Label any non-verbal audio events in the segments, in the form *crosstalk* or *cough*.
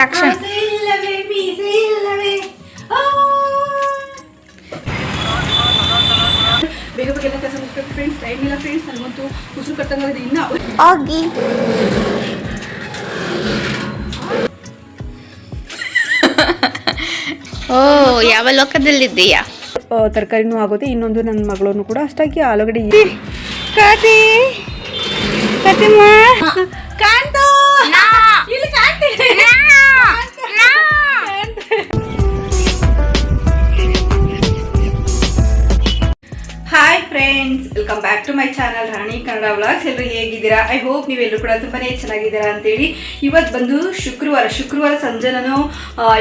Action. ಇಲ್ಲವೇ ಮೀಸೆ ಇಲ್ಲವೇ? ಆ. ಬೇಗ ಬೇಗ ಎಲ್ಲ ಕೆಲಸ ಮುಗಿಸ್ಬೇಕು ಫ್ರೆಂಡ್ಸ್ ಟೈಮ್ ಇಲ್ಲ ಫ್ರೆಂಡ್ಸ್ ನನಗಂತೂ ಉಸಿರು ಕಟ್ಟಂಗಾಗಿದೆ ಇನ್ನ. ಹೋಗಿ. ಓ ಯಾವ ಲೋಕದಲ್ಲಿದ್ದೀಯಾ? ತರಕಾರಿನೂ ಆಗುತ್ತೆ ಇನ್ನೊಂದು ನನ್ನ ಮಗಳನ್ನು ಕೂಡ ಅಷ್ಟಾಗಿ ಆಲೂಗಡ್ಡೆ ಕತೆ. ಕತೆ Kantu welcome back to my channel Rani Kannada vlogs ಎಲ್ಲರೂ ಹೇಗಿದ್ದೀರಾ? ಐ ಹೋಪ್ ನೀವೆಲ್ಲರೂ ಕೂಡ ತುಂಬಾ ಚೆನ್ನಾಗಿದ್ದೀರಾ ಅಂತೇಳಿ ಇವತ್ತು ಬಂದು ಶುಕ್ರವಾರ ಶುಕ್ರವಾರ ಸಂಜೆ ನಾನು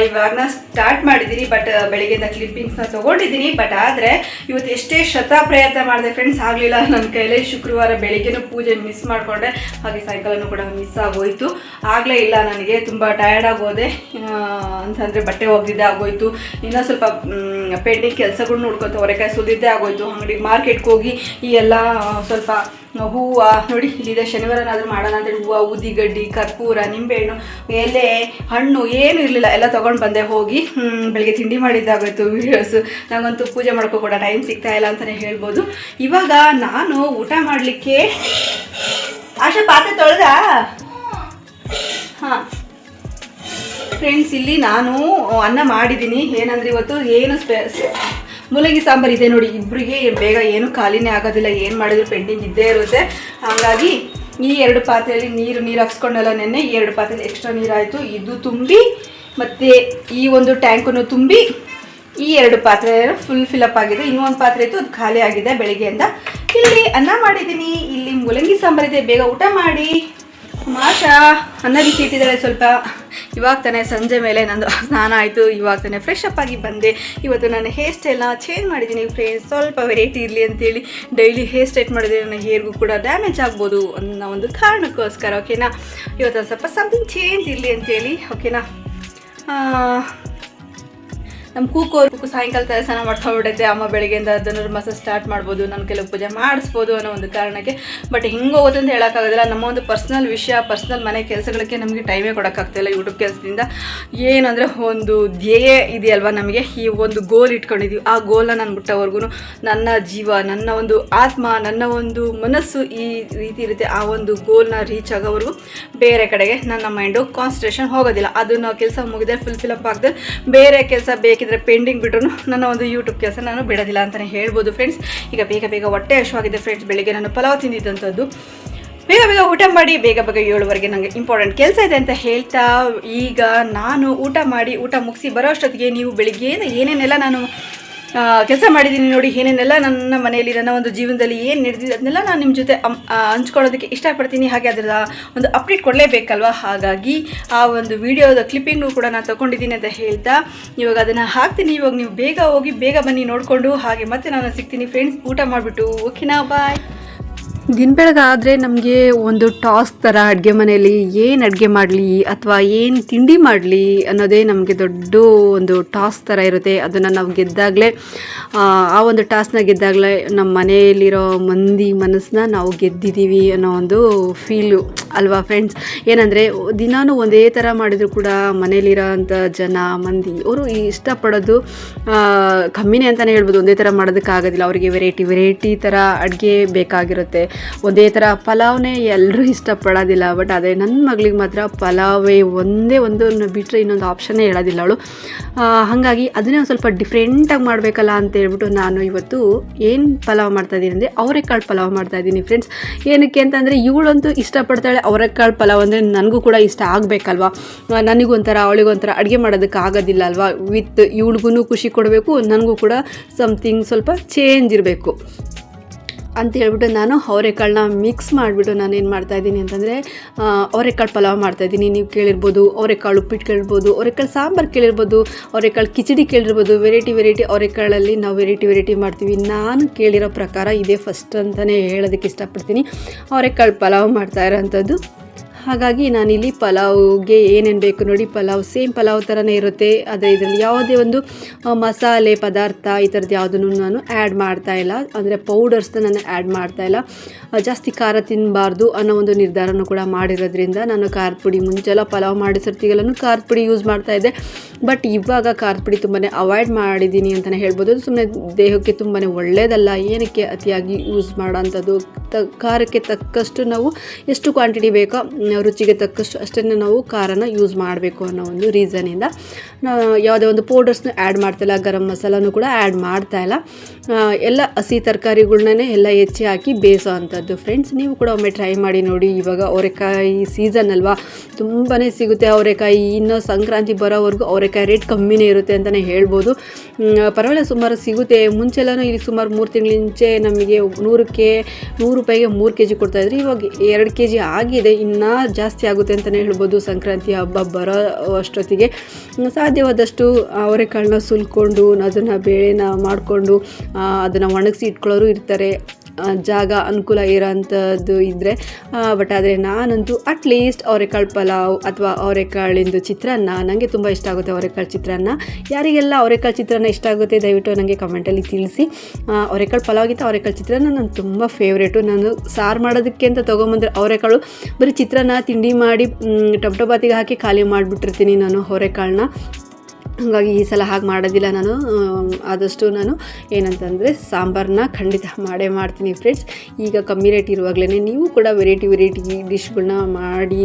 ಈ ವ್ಲಾಗ್ನ ಸ್ಟಾರ್ಟ್ ಮಾಡಿದ್ದೀನಿ ಬಟ್ ಬೆಳಗ್ಗೆಯಿಂದ ಕ್ಲಿಪ್ಪಿಂಗ್ಸ್ನ ತೊಗೊಂಡಿದ್ದೀನಿ. ಬಟ್ ಆದರೆ ಇವತ್ತು ಎಷ್ಟೇ ಶತ ಪ್ರಯತ್ನ ಮಾಡಿದೆ ಫ್ರೆಂಡ್ಸ್ ಆಗಲಿಲ್ಲ ನನ್ನ ಕೈಲೇ. ಶುಕ್ರವಾರ ಬೆಳಗ್ಗೆನೂ ಪೂಜೆ ಮಿಸ್ ಮಾಡಿಕೊಂಡೆ. ಹಾಗೆ ಸಾಯಂಕಾಲನೂ ಕೂಡ ಮಿಸ್ ಆಗೋಯ್ತು. ಆಗಲೇ ಇಲ್ಲ ನನಗೆ, ತುಂಬ ಟಯರ್ಡ್ ಆಗೋದೆ. ಅಂತಂದರೆ ಬಟ್ಟೆ ಒಗೆದಿದ್ದೆ ಆಗೋಯ್ತು. ಇನ್ನೂ ಸ್ವಲ್ಪ ಪೆಂಡಿಂಗ್ ಕೆಲಸಗಳು ನೋಡ್ಕೊತ ಹೊರಕಾಯಿ ಸುಲಿದ್ದೇ ಆಗೋಯ್ತು. ಅಂಗಡಿ ಮಾರ್ಕೆಟ್ಗೆ ಹೋಗಿ ಈ ಎಲ್ಲ, ಸ್ವಲ್ಪ ಹೂವು, ನೋಡಿ, ಇಲ್ಲಿದೆ ಶನಿವಾರನಾದರೂ ಮಾಡೋಣ ಅಂತೇಳಿ ಹೂವು ಊದಿಗಡ್ಡಿ ಕರ್ಪೂರ, ನಿಂಬೆಹಣ್ಣು, ಎಲೆ, ಹಣ್ಣು ಏನೂ ಇರಲಿಲ್ಲ. ಎಲ್ಲ ತೊಗೊಂಡು ಬಂದೆ ಹೋಗಿ ಬೆಳಗ್ಗೆ ತಿಂಡಿ ಮಾಡಿದ್ದಾಗೋಯ್ತು ವೀಡಿಯೋಸ್ ನನಗಂತೂ ಪೂಜೆ ಮಾಡ್ಕೋ ಕೂಡ ಟೈಮ್ ಸಿಗ್ತಾ ಇಲ್ಲ ಅಂತಲೇ ಹೇಳ್ಬೋದು. ಇವಾಗ ನಾನು ಊಟ ಮಾಡಲಿಕ್ಕೆ, ಆಶಾ, ಪಾತ್ರೆ ತೊಳೆದ? ಹಾಂ. ಫ್ರೆಂಡ್ಸ್ ಇಲ್ಲಿ ನಾನು ಅನ್ನ ಮಾಡಿದ್ದೀನಿ. ಏನಂದ್ರೆ ಇವತ್ತು ಏನು ಸ್ಪೆ ಮೂಲಂಗಿ ಸಾಂಬಾರು ಇದೆ ನೋಡಿ ಇಬ್ಬರಿಗೆ ಬೇಗ ಏನು ಖಾಲಿನೇ ಆಗೋದಿಲ್ಲ, ಏನು ಮಾಡಿದ್ರು ಪೆಂಡಿಂಗ್ ಇದ್ದೇ ಇರುತ್ತೆ. ಹಾಗಾಗಿ ಈ ಎರಡು ಪಾತ್ರೆಯಲ್ಲಿ ನೀರು ನೀರು ಹಾಕ್ಸ್ಕೊಂಡಲ್ಲ ನೆನ್ನೆ, ಈ ಎರಡು ಪಾತ್ರೆಯಲ್ಲಿ ಎಕ್ಸ್ಟ್ರಾ ನೀರಾಯಿತು. ಇದು ತುಂಬಿ, ಮತ್ತು ಈ ಒಂದು ಟ್ಯಾಂಕನ್ನು ತುಂಬಿ ಈ ಎರಡು ಪಾತ್ರೆ ಫುಲ್ ಫಿಲಪ್ ಆಗಿದೆ. ಇನ್ನೂ ಒಂದು ಪಾತ್ರೆ ಇತ್ತು, ಅದು ಖಾಲಿ ಆಗಿದೆ ಬೆಳಿಗ್ಗೆಯಿಂದ. ಇಲ್ಲಿ ಅನ್ನ ಮಾಡಿದ್ದೀನಿ. ಇಲ್ಲಿ ಮೂಲಂಗಿ ಸಾಂಬಾರಿದೆ ಬೇಗ ಊಟ ಮಾಡಿ. ಮಾಷಾ, ಅನ್ನ ಬಿಸಿ ಇಟ್ಟಿದ್ದಾಳೆ ಸ್ವಲ್ಪ. ಇವಾಗ ತಾನೇ ಸಂಜೆ ಮೇಲೆ ನಂದು *laughs* ಸ್ನಾನ ಆಯಿತು. ಇವಾಗ ತಾನೇ ಫ್ರೆಶ್ ಅಪ್ ಆಗಿ ಬಂದೆ. ಇವತ್ತು ನಾನು ಹೇರ್ ಸ್ಟೈಲ್ನ ಚೇಂಜ್ ಮಾಡಿದ್ದೀನಿ ಫ್ರೆಂಡ್ಸ್ ಸ್ವಲ್ಪ ವೆರೈಟಿ ಇರಲಿ ಅಂತೇಳಿ ಡೈಲಿ ಹೇರ್ ಸ್ಟೈಟ್ ಮಾಡಿದ್ರೆ ನನ್ನ ಹೇರ್ಗೂ ಕೂಡ ಡ್ಯಾಮೇಜ್ ಆಗ್ಬೋದು ಅನ್ನೋ ಒಂದು ಕಾರಣಕ್ಕೋಸ್ಕರ ಓಕೆನಾ ಇವತ್ತು ಸ್ವಲ್ಪ ಸಮಥಿಂಗ್ ಚೇಂಜ್ ಇರಲಿ ಅಂತೇಳಿ ಓಕೆನಾ ನಮ್ಮ ಕೂಕೋರು ಕೂಕು ಸಾಯಂಕಾಲ ಸ್ನಾನ ಮಾಡ್ಕೊಂಡ್ಬಿಟ್ಟೈತೆ ಅಮ್ಮ ಬೆಳಗ್ಗೆಯಿಂದ ಧನುರ್ಮಾಸ ಸ್ಟಾರ್ಟ್ ಮಾಡ್ಬೋದು, ನಾನು ಕೆಲವು ಪೂಜೆ ಮಾಡಿಸ್ಬೋದು ಅನ್ನೋ ಒಂದು ಕಾರಣಕ್ಕೆ. ಬಟ್ ಹಿಂಗೆ ಹೋಗುತ್ತೆ ಅಂತ ಹೇಳೋಕ್ಕಾಗೋದಿಲ್ಲ. ನಮ್ಮ ಒಂದು ಪರ್ಸ್ನಲ್ ವಿಷಯ ಪರ್ಸ್ನಲ್ ಮನೆ ಕೆಲಸಗಳಿಗೆ ನಮಗೆ ಟೈಮೇ ಕೊಡೋಕ್ಕಾಗ್ತಿಲ್ಲ ಯೂಟ್ಯೂಬ್ ಕೆಲಸದಿಂದ. ಏನಂದರೆ ಒಂದು ಧ್ಯೇಯ ಇದೆಯಲ್ವಾ ನಮಗೆ? ಈ ಒಂದು ಗೋಲ್ ಇಟ್ಕೊಂಡಿದ್ದೀವಿ ಆ ಗೋಲ್ನ ನಾನು ಮುಟ್ಟೋವರೆಗೂ ನನ್ನ ಜೀವ, ನನ್ನ ಒಂದು ಆತ್ಮ, ನನ್ನ ಒಂದು ಮನಸ್ಸು ಈ ರೀತಿ ಇರುತ್ತೆ. ಆ ಒಂದು ಗೋಲ್ನ ರೀಚ್ ಆಗೋವರೆಗೂ ಬೇರೆ ಕಡೆಗೆ ನನ್ನ ಮೈಂಡು ಕಾನ್ಸಂಟ್ರೇಷನ್ ಹೋಗೋದಿಲ್ಲ. ಅದು ನಾವು ಕೆಲಸ ಮುಗಿದ್ರೆ ಫುಲ್ ಅಪ್ ಆಗದೆ ಬೇರೆ ಕೆಲಸ ಬೇಕಿದ್ರೆ ಪೆಂಡಿಂಗ್ ಬಿಟ್ರು ನನ್ನ ಒಂದು ಯೂಟ್ಯೂಬ್ ಕೆಲಸ ನಾನು ಬಿಡೋದಿಲ್ಲ ಅಂತಲೇ ಹೇಳ್ಬೋದು ಫ್ರೆಂಡ್ಸ್ ಈಗ ಬೇಗ ಬೇಗ ಹೊಟ್ಟೆ ಹಶುವಾಗಿದೆ ಫ್ರೆಂಡ್ಸ್ ಬೆಳಿಗ್ಗೆ ನಾನು ಪಲಾವ್ ತಿಂದಿದ್ದಂಥದ್ದು. ಬೇಗ ಬೇಗ ಊಟ ಮಾಡಿ, ಬೇಗ ಬೇಗ ಏಳುವರೆಗೆ ನನಗೆ ಇಂಪಾರ್ಟೆಂಟ್ ಕೆಲಸ ಇದೆ ಅಂತ ಹೇಳ್ತಾ ಈಗ ನಾನು ಊಟ ಮಾಡಿ, ಊಟ ಮುಗಿಸಿ ಬರೋ ಅಷ್ಟೊತ್ತಿಗೆ ನೀವು ಬೆಳಿಗ್ಗೆಯಿಂದ ಏನೇನೆಲ್ಲ ನಾನು ಕೆಲಸ ಮಾಡಿದ್ದೀನಿ ನೋಡಿ, ಏನೇನೆಲ್ಲ ನನ್ನ ಮನೆಯಲ್ಲಿ, ನನ್ನ ಒಂದು ಜೀವನದಲ್ಲಿ ಏನು ನಡೆದಿದೆ ಅದನ್ನೆಲ್ಲ ನಾನು ನಿಮ್ಮ ಜೊತೆ ಹಂಚ್ಕೊಳ್ಳೋದಕ್ಕೆ ಇಷ್ಟಪಡ್ತೀನಿ. ಹಾಗೆ ಅದರ ಒಂದು ಅಪ್ಡೇಟ್ ಕೊಡಲೇಬೇಕಲ್ವ? ಹಾಗಾಗಿ ಆ ಒಂದು ವಿಡಿಯೋದ ಕ್ಲಿಪ್ಪಿಂಗು ಕೂಡ ನಾನು ತೊಗೊಂಡಿದ್ದೀನಿ ಅಂತ ಹೇಳ್ತಾ ಇವಾಗ ಅದನ್ನು ಹಾಕ್ತೀನಿ. ಇವಾಗ ನೀವು ಬೇಗ ಹೋಗಿ, ಬೇಗ ಬನ್ನಿ ನೋಡಿಕೊಂಡು. ಹಾಗೆ ಮತ್ತೆ ನಾನು ಸಿಗ್ತೀನಿ. ಫ್ರೆಂಡ್ಸ್ ಊಟ ಮಾಡಿಬಿಟ್ಟು. ಓಕೆನಾ ಬಾಯ್ ದಿನ ಬೆಳಗಾದರೆ ನಮಗೆ ಒಂದು ಟಾಸ್ಕ್ ಥರ ಅಡುಗೆ ಮನೆಯಲ್ಲಿ ಏನು ಅಡುಗೆ ಮಾಡಲಿ ಅಥವಾ ಏನು ತಿಂಡಿ ಮಾಡಲಿ ಅನ್ನೋದೇ ನಮಗೆ ದೊಡ್ಡ ಒಂದು ಟಾಸ್ಕ್ ಥರ ಇರುತ್ತೆ. ಅದನ್ನು ನಾವು ಗೆದ್ದಾಗಲೇ, ಆ ಒಂದು ಟಾಸ್ಕ್ನ ಗೆದ್ದಾಗಲೇ ನಮ್ಮ ಮನೆಯಲ್ಲಿರೋ ಮಂದಿ ಮನಸ್ಸನ್ನ ನಾವು ಗೆದ್ದಿದ್ದೀವಿ ಅನ್ನೋ ಒಂದು ಫೀಲು ಅಲ್ವಾ ಫ್ರೆಂಡ್ಸ್ ಏನಂದರೆ ದಿನಾನು ಒಂದೇ ಥರ ಮಾಡಿದರೂ ಕೂಡ ಮನೇಲಿರೋ ಅಂಥ ಜನ, ಮಂದಿ, ಅವರು ಇಷ್ಟಪಡೋದು ಕಮ್ಮಿನೇ ಅಂತಲೇ ಹೇಳ್ಬೋದು. ಒಂದೇ ಥರ ಮಾಡೋದಕ್ಕಾಗೋದಿಲ್ಲ. ಅವರಿಗೆ ವೆರೈಟಿ ವೆರೈಟಿ ಥರ ಅಡುಗೆ ಬೇಕಾಗಿರುತ್ತೆ. ಒಂದೇ ಥರ ಪಲಾವ್ನೇ ಎಲ್ಲರೂ ಇಷ್ಟಪಡೋದಿಲ್ಲ, ಬಟ್ ಅದೇ ನನ್ನ ಮಗಳಿಗೆ ಮಾತ್ರ ಪಲಾವೇ ಒಂದೇ ಒಂದು ಬಿಟ್ಟರೆ ಇನ್ನೊಂದು ಆಪ್ಷನ್ನೇ ಹೇಳೋದಿಲ್ಲ ಅವಳು. ಹಾಗಾಗಿ ಅದನ್ನೇ ಒಂದು ಸ್ವಲ್ಪ ಡಿಫ್ರೆಂಟಾಗಿ ಮಾಡಬೇಕಲ್ಲ ಅಂತ ಹೇಳ್ಬಿಟ್ಟು ನಾನು ಇವತ್ತು ಏನು ಪಲಾವ್ ಮಾಡ್ತಾಯಿದ್ದೀನಿ ಅಂದರೆ ಅವರೆಕಾಳು ಪಲಾವ್ ಮಾಡ್ತಾಯಿದ್ದೀನಿ ಫ್ರೆಂಡ್ಸ್ ಏನಕ್ಕೆ ಅಂತಂದರೆ ಇವಳಂತೂ ಇಷ್ಟಪಡ್ತಾಳೆ ಅವರೆಕಾಳು ಪಲಾವ್ ಅಂದರೆ ನನಗೂ ಕೂಡ ಇಷ್ಟ ಆಗಬೇಕಲ್ವಾ? ನನಗೊಂಥರ ಅವಳಿಗೊಂಥರ ಅಡುಗೆ ಮಾಡೋದಕ್ಕೆ ಆಗೋದಿಲ್ಲ ಅಲ್ವಾ? ವಿತ್ ಇವಳಿಗೂ ಖುಷಿ ಕೊಡಬೇಕು, ನನಗೂ ಕೂಡ ಸಮಥಿಂಗ್ ಸ್ವಲ್ಪ ಚೇಂಜ್ ಇರಬೇಕು. ಅಂತ ಹೇಳ್ಬಿಟ್ಟು ನಾನು ಅವರೆಕಾಳನ್ನ ಮಿಕ್ಸ್ ಮಾಡಿಬಿಟ್ಟು ನಾನು ಏನು ಮಾಡ್ತಾಯಿದ್ದೀನಿ ಅಂತಂದರೆ ಅವರೆಕಾಳು ಪಲಾವ್ ಮಾಡ್ತಾಯಿದ್ದೀನಿ ನೀವು ಕೇಳಿರ್ಬೋದು, ಅವರೆಕಾಳು ಉಪ್ಪಿಟ್ಟು ಕೇಳಿರ್ಬೋದು, ಅವರೆಕಾಳು ಸಾಂಬಾರು ಕೇಳಿರ್ಬೋದು, ಅವರೆಕಾಳು ಕಿಚಡಿ ಕೇಳಿರ್ಬೋದು ವೆರೈಟಿ ವೆರೈಟಿ ಅವರೆಕಾಳಲ್ಲಿ ನಾವು ವೆರೈಟಿ ವೆರೈಟಿ ಮಾಡ್ತೀವಿ. ನಾನು ಕೇಳಿರೋ ಪ್ರಕಾರ ಇದೇ ಫಸ್ಟ್ ಅಂತಲೇ ಹೇಳೋದಕ್ಕೆ ಇಷ್ಟಪಡ್ತೀನಿ. ಅವರೆಕಾಳು ಪಲಾವ್ ಮಾಡ್ತಾ ಇರೋಂಥದ್ದು. ಹಾಗಾಗಿ ನಾನಿಲ್ಲಿ ಪಲಾವ್ಗೆ ಏನೇನು ಬೇಕು ನೋಡಿ, ಪಲಾವ್ ಸೇಮ್ ಪಲಾವ್ ಥರನೇ ಇರುತ್ತೆ. ಆದರೆ ಇದರಲ್ಲಿ ಯಾವುದೇ ಒಂದು ಮಸಾಲೆ ಪದಾರ್ಥ ಈ ಥರದ್ದು ಯಾವುದನ್ನು ನಾನು ಆ್ಯಡ್ ಮಾಡ್ತಾ ಇಲ್ಲ. ಅಂದರೆ ಪೌಡರ್ಸ್ನ ನಾನು ಆ್ಯಡ್ ಮಾಡ್ತಾ ಇಲ್ಲ. ಜಾಸ್ತಿ ಖಾರ ತಿನ್ನಬಾರ್ದು ಅನ್ನೋ ಒಂದು ನಿರ್ಧಾರನೂ ಕೂಡ ಮಾಡಿರೋದ್ರಿಂದ ನಾನು ಖಾರದ ಪುಡಿ ಮುಂಚೆಲ್ಲ ಪಲಾವ್ ಮಾಡಿಸಿರ್ತೀಗೆಲ್ಲನೂ ಖಾರದ ಪುಡಿ ಯೂಸ್ ಮಾಡ್ತಾ ಇದ್ದೆ. ಬಟ್ ಇವಾಗ ಖಾರದ ಪುಡಿ ತುಂಬಾ ಅವಾಯ್ಡ್ ಮಾಡಿದ್ದೀನಿ ಅಂತಲೇ ಹೇಳ್ಬೋದು. ಸುಮ್ಮನೆ ದೇಹಕ್ಕೆ ತುಂಬಾ ಒಳ್ಳೆಯದಲ್ಲ ಏನಕ್ಕೆ ಅತಿಯಾಗಿ ಯೂಸ್ ಮಾಡೋಂಥದ್ದು, ತ, ಖಾರಕ್ಕೆ ತಕ್ಕಷ್ಟು ನಾವು ಎಷ್ಟು ಕ್ವಾಂಟಿಟಿ ಬೇಕೋ ರುಚಿಗೆ ತಕ್ಕಷ್ಟು ಅಷ್ಟನ್ನು ನಾವು ಖಾರನ ಯೂಸ್ ಮಾಡಬೇಕು ಅನ್ನೋ ಒಂದು ರೀಸನಿಂದ ಯಾವುದೇ ಒಂದು ಪೌಡರ್ಸ್ನ ಆ್ಯಡ್ ಮಾಡ್ತಾಯಿಲ್ಲ ಗರಂ ಮಸಾಲನೂ ಕೂಡ ಆ್ಯಡ್ ಮಾಡ್ತಾ ಇಲ್ಲ. ಎಲ್ಲ ಹಸಿ ತರಕಾರಿಗಳನ್ನೇ ಎಲ್ಲ ಹೆಚ್ಚಿ ಹಾಕಿ ಬೇಯಿಸೋ ಅಂಥದ್ದು ಫ್ರೆಂಡ್ಸ್ ನೀವು ಕೂಡ ಒಮ್ಮೆ ಟ್ರೈ ಮಾಡಿ ನೋಡಿ, ಇವಾಗ ಅವರೆಕಾಯಿ ಸೀಸನ್ ಅಲ್ವಾ? ತುಂಬಾ ಸಿಗುತ್ತೆ ಅವರೆಕಾಯಿ. ಇನ್ನೂ ಸಂಕ್ರಾಂತಿ ಬರೋವರೆಗೂ ಅವರೆಕಾಯಿ ರೇಟ್ ಕಮ್ಮಿನೇ ಇರುತ್ತೆ ಅಂತಲೇ ಹೇಳ್ಬೋದು. ಪರವಾಗಿಲ್ಲ, ಸುಮಾರು ಸಿಗುತ್ತೆ. ಮುಂಚೆಲ್ಲನೂ ಇಲ್ಲಿ ಸುಮಾರು ಮೂರು ತಿಂಗಳಿಂಚೆ ನಮಗೆ ನೂರಕ್ಕೆ, ನೂರು ರೂಪಾಯಿಗೆ ಮೂರು ಕೆ ಜಿ ಕೊಡ್ತಾಯಿದ್ರು ಇವಾಗ ಎರಡು ಕೆ ಜಿ ಆಗಿದೆ. ಇನ್ನೂ ಜಾಸ್ತಿ ಆಗುತ್ತೆ ಅಂತಲೇ ಹೇಳ್ಬೋದು. ಸಂಕ್ರಾಂತಿ ಹಬ್ಬ ಬರೋ ಅಷ್ಟೊತ್ತಿಗೆ. ಸಾಧ್ಯವಾದಷ್ಟು ಅವರೆಕಾಳನ್ನ ಸುಲ್ಕೊಂಡು, ಅದನ್ನು ಬೇಳೆನ ಮಾಡಿಕೊಂಡು ಅದನ್ನು ಒಣಗಿಸಿ ಇಟ್ಕೊಳ್ಳೋರು ಇರ್ತಾರೆ. ಜಾಗ ಅನುಕೂಲ ಇರೋಂಥದ್ದು ಇದ್ದರೆ ಬಟ್ ಆದರೆ ನಾನಂತೂ ಅಟ್ಲೀಸ್ಟ್ ಅವರೆಕಾಳು ಪಲಾವ್ ಅಥವಾ ಅವರೆಕಾಳಿಂದು ಚಿತ್ರಾನ್ನ ನನಗೆ ತುಂಬ ಇಷ್ಟ ಆಗುತ್ತೆ ಅವರೆಕಾಳು ಚಿತ್ರಾನ್ನ. ಯಾರಿಗೆಲ್ಲ ಅವರೆಕಾಳು ಚಿತ್ರಾನ್ನ ಇಷ್ಟ ಆಗುತ್ತೆ ದಯವಿಟ್ಟು ನನಗೆ ಕಮೆಂಟಲ್ಲಿ ತಿಳಿಸಿ. ಅವರೆಕಾಳು ಪಲಾವ್ಗಿಂತ ಅವರೆಕಾಳು ಚಿತ್ರಾನ್ನ ನಾನು ತುಂಬ ಫೇವ್ರೇಟು ನಾನು ಸಾರು ಮಾಡೋದಕ್ಕೆ ಅಂತ ತೊಗೊಂಬಂದ್ರೆ ಅವರೆಕಾಳು ಬರೀ ಚಿತ್ರಾನ್ನ ತಿಂಡಿ ಮಾಡಿ ಟೊಮಟೊ ಬಾತಿಗೆ ಹಾಕಿ ಖಾಲಿ ಮಾಡಿಬಿಟ್ಟಿರ್ತೀನಿ ನಾನು ಅವರೆಕಾಳನ್ನ. ಹಾಗಾಗಿ ಈ ಸಲ ಹಾಗೆ ಮಾಡೋದಿಲ್ಲ ನಾನು. ಆದಷ್ಟು ನಾನು ಏನಂತಂದರೆ ಸಾಂಬಾರನ್ನ ಖಂಡಿತ ಮಾಡೇ ಮಾಡ್ತೀನಿ ಫ್ರೆಂಡ್ಸ್ ಈಗ ಕಮ್ಮಿ ರೇಟ್ ಇರುವಾಗಲೇ ನೀವು ಕೂಡ ವೆರೈಟಿ ವೆರೈಟಿ ಡಿಶ್ಗಳನ್ನ ಮಾಡಿ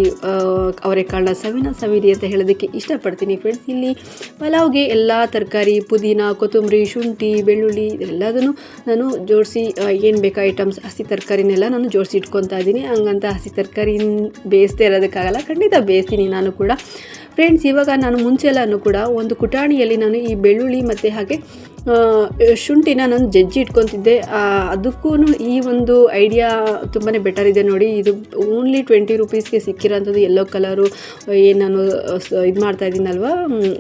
ಅವರೆಕಾಳನ್ನ ಸವಿನ ಸವಿರಿ ಅಂತ ಹೇಳೋದಕ್ಕೆ ಇಷ್ಟಪಡ್ತೀನಿ ಫ್ರೆಂಡ್ಸ್ ಇಲ್ಲಿ ಪಲಾವ್ಗೆ ಎಲ್ಲ ತರಕಾರಿ, ಪುದೀನ, ಕೊತ್ತಂಬರಿ, ಶುಂಠಿ, ಬೆಳ್ಳುಳ್ಳಿ ಎಲ್ಲದನ್ನು ನಾನು ಜೋಡಿಸಿ ಏನು ಬೇಕು ಐಟಮ್ಸ್ ಹಸಿ ತರಕಾರಿನೆಲ್ಲ ನಾನು ಜೋಡಿಸಿ ಇಟ್ಕೊತಾ ಇದ್ದೀನಿ. ಹಂಗಂತ ಹಸಿ ತರಕಾರಿ ಬೇಯಿಸ್ದೇ ಇರೋದಕ್ಕಾಗಲ್ಲ, ಖಂಡಿತ ಬೇಯಿಸ್ತೀನಿ ನಾನು ಕೂಡ. ಫ್ರೆಂಡ್ಸ್ ಇವಾಗ ನಾನು ಮುಂಚೆಲ್ಲನೂ ಕೂಡ ಒಂದು ಕುಟಾಣಿಯಲ್ಲಿ ನಾನು ಈ ಬೆಳ್ಳುಳ್ಳಿ ಮತ್ತು ಹಾಗೆ ಶುಂಠಿನ ನಾನು ಜಜ್ಜಿ ಇಟ್ಕೊತಿದ್ದೆ. ಅದಕ್ಕೂ ಈ ಒಂದು ಐಡಿಯಾ ತುಂಬಾ ಬೆಟರ್ ಇದೆ ನೋಡಿ. ಇದು ಓನ್ಲಿ ಟ್ವೆಂಟಿ ರುಪೀಸ್ಗೆ ಸಿಕ್ಕಿರೋಂಥದ್ದು ಎಲ್ಲೋ ಕಲರು ಏನು ನಾನು ಇದು ಮಾಡ್ತಾ ಇದ್ದೀನಲ್ವ?